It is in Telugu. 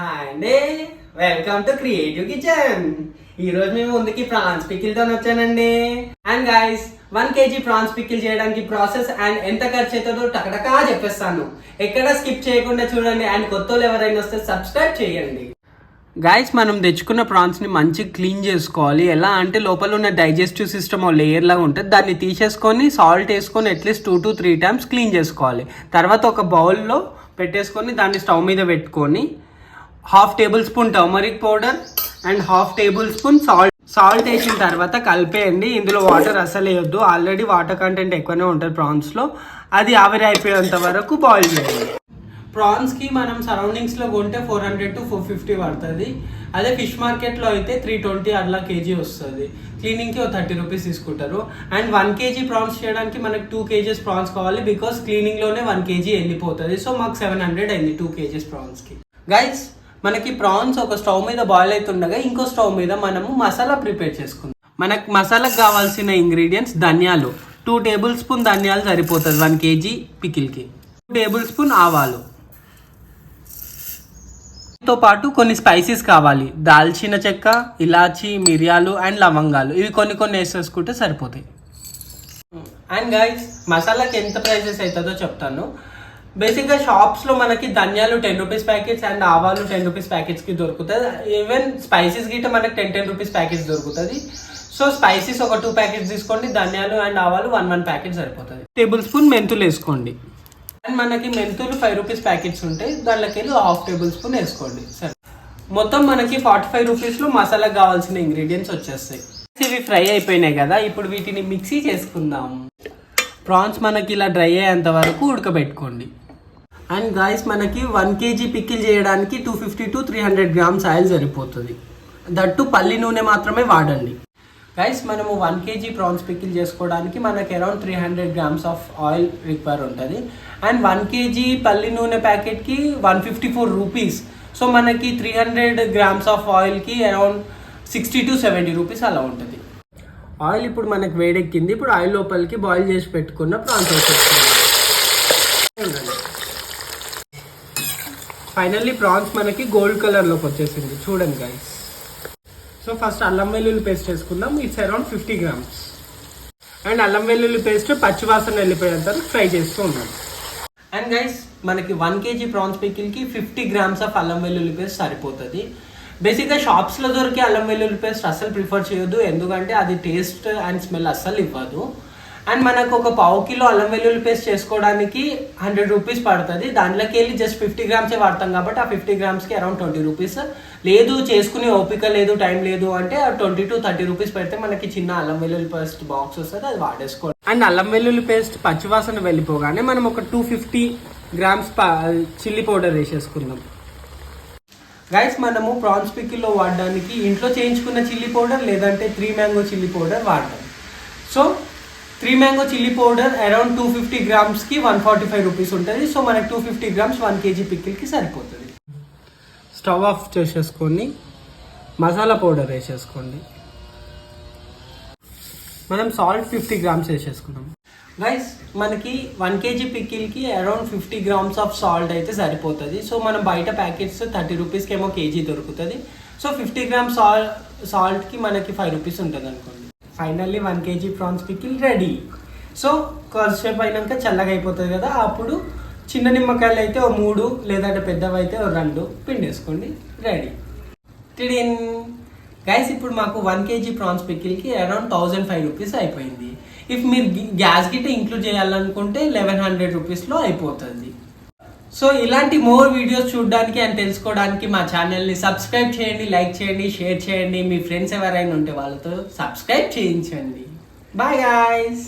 హాయ్ అండి వెల్కమ్ టు క్రియేటివ్ కిచెన్ ఈ రోజు మేము ముందుకి ప్రాన్స్ పికిల్తో వచ్చానండి. And guys one kg prawns pickle చేయడానికి ప్రాసెస్ అండ్ ఎంత ఖర్చు అవుతుందో టకటకా చెప్పేస్తాను. ఎక్కడ స్కిప్ చేయకుండా చూడండి అండ్ కొత్త ఎవరైనా వస్తే సబ్స్క్రైబ్ చేయండి. గాయస్ మనం తెచ్చుకున్న ప్రాన్స్ని మంచిగా క్లీన్ చేసుకోవాలి. ఎలా అంటే లోపల ఉన్న డైజెస్టివ్ సిస్టమ్ లేయర్ లాగా ఉంటుంది దాన్ని తీసేసుకొని సాల్ట్ వేసుకొని at least two to three times clean చేసుకోవాలి. తర్వాత ఒక బౌల్లో పెట్టేసుకొని దాన్ని స్టవ్ మీద పెట్టుకొని half tablespoon turmeric powder and half tablespoon salt. Salt వేసిన తర్వాత కలిపేయండి. ఇందులో వాటర్ అసలు వేయొద్దు. ఆల్రెడీ వాటర్ కంటెంట్ ఎక్కువనే ఉంటుంది ప్రాన్స్లో అది ఆవిరి అయిపోయేంత వరకు బాయిల్ చేయండి. ప్రాన్స్కి మనం సరౌండింగ్స్లో కొంటే four hundred to four fifty పడుతుంది. అదే ఫిష్ మార్కెట్లో అయితే త్రీ ట్వంటీ అట్లా కేజీ వస్తుంది. క్లీనింగ్కి ఒక థర్టీ రూపీస్ తీసుకుంటారు. అండ్ వన్ కేజీ ప్రాన్స్ చేయడానికి మనకు టూ కేజీస్ ప్రాన్స్ కావాలి బికాస్ క్లీనింగ్లోనే వన్ కేజీ వెళ్ళిపోతుంది. సో మాకు సెవెన్ హండ్రెడ్ అయింది టూ కేజీస్ ప్రాన్స్కి గైస్ మనకి ప్రాన్స్ ఒక స్టవ్ మీద బాయిల్ అవుతుండగా ఇంకో స్టవ్ మీద మనము మసాలా ప్రిపేర్ చేసుకుందాం. మనకు మసాలాకు కావాల్సిన ఇంగ్రీడియంట్స్ ధనియాలు. టూ టేబుల్ స్పూన్ ధనియాలు సరిపోతుంది. వన్ కేజీ పికిల్కి. టూ టేబుల్ స్పూన్ ఆవాలు. తో పాటు కొన్ని స్పైసెస్ కావాలి. దాల్చిన చెక్క ఇలాచి మిరియాలు అండ్ లవంగాలు. ఇవి కొన్ని కొన్ని వేసేసుకుంటే సరిపోతాయి. అండ్ గైస్ మసాలాకి ఎంత ప్రైసెస్ అవుతుందో చెప్తాను. బేసిక్గా షాప్స్లో మనకి ధనియాలు టెన్ రూపీస్ ప్యాకెట్స్ అండ్ ఆవాలు టెన్ రూపీస్ ప్యాకెట్స్కి దొరుకుతుంది. ఈవెన్ స్పైసెస్ గిట్ట మనకి టెన్ టెన్ రూపీస్ ప్యాకెట్స్ దొరుకుతుంది. సో స్పైసెస్ ఒక టూ ప్యాకెట్స్ తీసుకోండి. ధనియాలు అండ్ ఆవాలు వన్ వన్ ప్యాకెట్ సరిపోతుంది. టేబుల్ స్పూన్ మెంతులు వేసుకోండి. అండ్ మనకి మెంతులు ఫైవ్ రూపీస్ ప్యాకెట్స్ ఉంటాయి. దాంట్లోకి వెళ్ళి హాఫ్ టేబుల్ స్పూన్ వేసుకోండి. సరే. మొత్తం మనకి ఫార్టీ ఫైవ్ రూపీస్లో మసాలా కావాల్సిన ఇంగ్రీడియంట్స్ వచ్చేస్తాయి. ఇవి ఫ్రై అయిపోయినాయి కదా. ఇప్పుడు వీటిని మిక్సీ చేసుకుందాం. ప్రాన్స్ మనకి ఇలా డ్రై అయ్యేంత వరకు ఉడకబెట్టుకోండి. అండ్ గాయస్ మనకి వన్ కేజీ పిక్కిల్ చేయడానికి two fifty to three hundred grams oil సరిపోతుంది. దట్టు పల్లి నూనె మాత్రమే వాడండి. గైస్ మనము వన్ కేజీ ప్రాన్స్ పికిల్ చేసుకోవడానికి మనకి around three hundred grams of oil require ఉంటుంది. అండ్ వన్ కేజీ పల్లి నూనె ప్యాకెట్కి one fifty four rupees so మనకి three hundred grams of ఆయిల్కి around sixty to seventy rupees అలా ఉంటుంది. ఆయిల్ ఇప్పుడు మనకి వేడెక్కింది. ఇప్పుడు ఆయిల్ లోపలికి బాయిల్ చేసి పెట్టుకున్న ప్రాన్స్ వేసేసుకోవాలి ఫైనల్లీ ప్రాన్స్ మనకి గోల్డ్ కలర్లోకి వచ్చేసింది. చూడండి గైస్ సో ఫస్ట్ అల్లం వెల్లుల్లి పేస్ట్ వేసుకుందాం it's around fifty grams and అల్లం వెల్లుల్లి పేస్ట్ పచ్చివాసన వెళ్ళిపోయేంత ఫ్రై చేస్తూ ఉన్నాం. అండ్ గైస్ మనకి వన్ కేజీ ప్రాన్స్ పికిల్కి ఫిఫ్టీ గ్రామ్స్ ఆఫ్ అల్లం వెల్లుల్లి పేస్ట్ సరిపోతుంది. బేసిక్గా షాప్స్లో దొరికే అల్లం వెల్లుల్లి పేస్ట్ అస్సలు ప్రిఫర్ చేయొద్దు. ఎందుకంటే అది టేస్ట్ అండ్ స్మెల్ అస్సలు ఇవ్వదు. అండ్ మనకు ఒక పావు కిలో అల్లం వెల్లుల్లి పేస్ట్ చేసుకోవడానికి హండ్రెడ్ రూపీస్ పడుతుంది. దాంట్లోకి వెళ్ళి జస్ట్ ఫిఫ్టీ గ్రామ్సే వాడతాం కాబట్టి ఆ ఫిఫ్టీ గ్రామ్స్కి అరౌండ్ ట్వంటీ రూపీస్ లేదు చేసుకునే ఓపిక లేదు టైం లేదు అంటే ట్వంటీ టు థర్టీ రూపీస్ పెడితే మనకి చిన్న అల్లం వెల్లుల్లి పేస్ట్ బాక్స్ వస్తుంది అది వాడేసుకోవాలి అండ్ అల్లం వెల్లుల్లి పేస్ట్ పచ్చివాసన వెళ్ళిపోగానే మనం ఒక two fifty grams chilli powder వేసేసుకుందాం. గైస్ మనము ప్రాన్స్ పిక్కిల్లో వాడడానికి ఇంట్లో చేయించుకున్న చిల్లీ పౌడర్ లేదంటే త్రీ మ్యాంగో చిల్లీ పౌడర్ వాడతాం. So three mango chilli powder around two fifty గ్రామ్స్కి one forty five rupees ఉంటుంది. సో మనకి two fifty grams one kg పిక్కిల్కి సరిపోతుంది. స్టవ్ ఆఫ్ చేసేసుకొని మసాలా పౌడర్ వేసేసుకోండి. మనం సాల్ట్ ఫిఫ్టీ గ్రామ్స్ వేసేసుకున్నాం. గైస్ మనకి one KG పిక్కిల్కి around fifty grams of salt అయితే సరిపోతుంది. సో మనం బయట ప్యాకెట్స్ థర్టీ రూపీస్కి ఏమో కేజీ దొరుకుతుంది. సో ఫిఫ్టీ గ్రామ్స్ సాల్ట్ సాల్ట్కి మనకి ఫైవ్ రూపీస్ ఉంటుంది అనుకోండి finally one kg prawns pickle ready. So కొద్దిసేపు అయినాక చల్లగా అయిపోతుంది కదా అప్పుడు చిన్న నిమ్మకాయలు అయితే ఓ మూడు లేదంటే పెద్దవి అయితే ఓ రెండు పిండేసుకోండి రెడీ. టిడిన్! గైస్ ఇప్పుడు మాకు వన్ కేజీ ప్రాన్స్ పికిల్కి అరౌండ్ థౌజండ్ ఫైవ్ రూపీస్ అయిపోయింది. ఇఫ్ మీరు గ్యాస్ గిట్ట ఇంక్లూడ్ చేయాలనుకుంటే లెవెన్ హండ్రెడ్ రూపీస్లో అయిపోతుంది. సో ఇలాంటి మోర్ వీడియోస్ చూడడానికి అండ్ తెలుసుకోవడానికి మా ఛానల్ని సబ్స్క్రైబ్ చేయండి లైక్ చేయండి షేర్ చేయండి. మీ ఫ్రెండ్స్ ఎవరైనా ఉంటే వాళ్ళతో సబ్స్క్రైబ్ చేయించండి. Bye guys.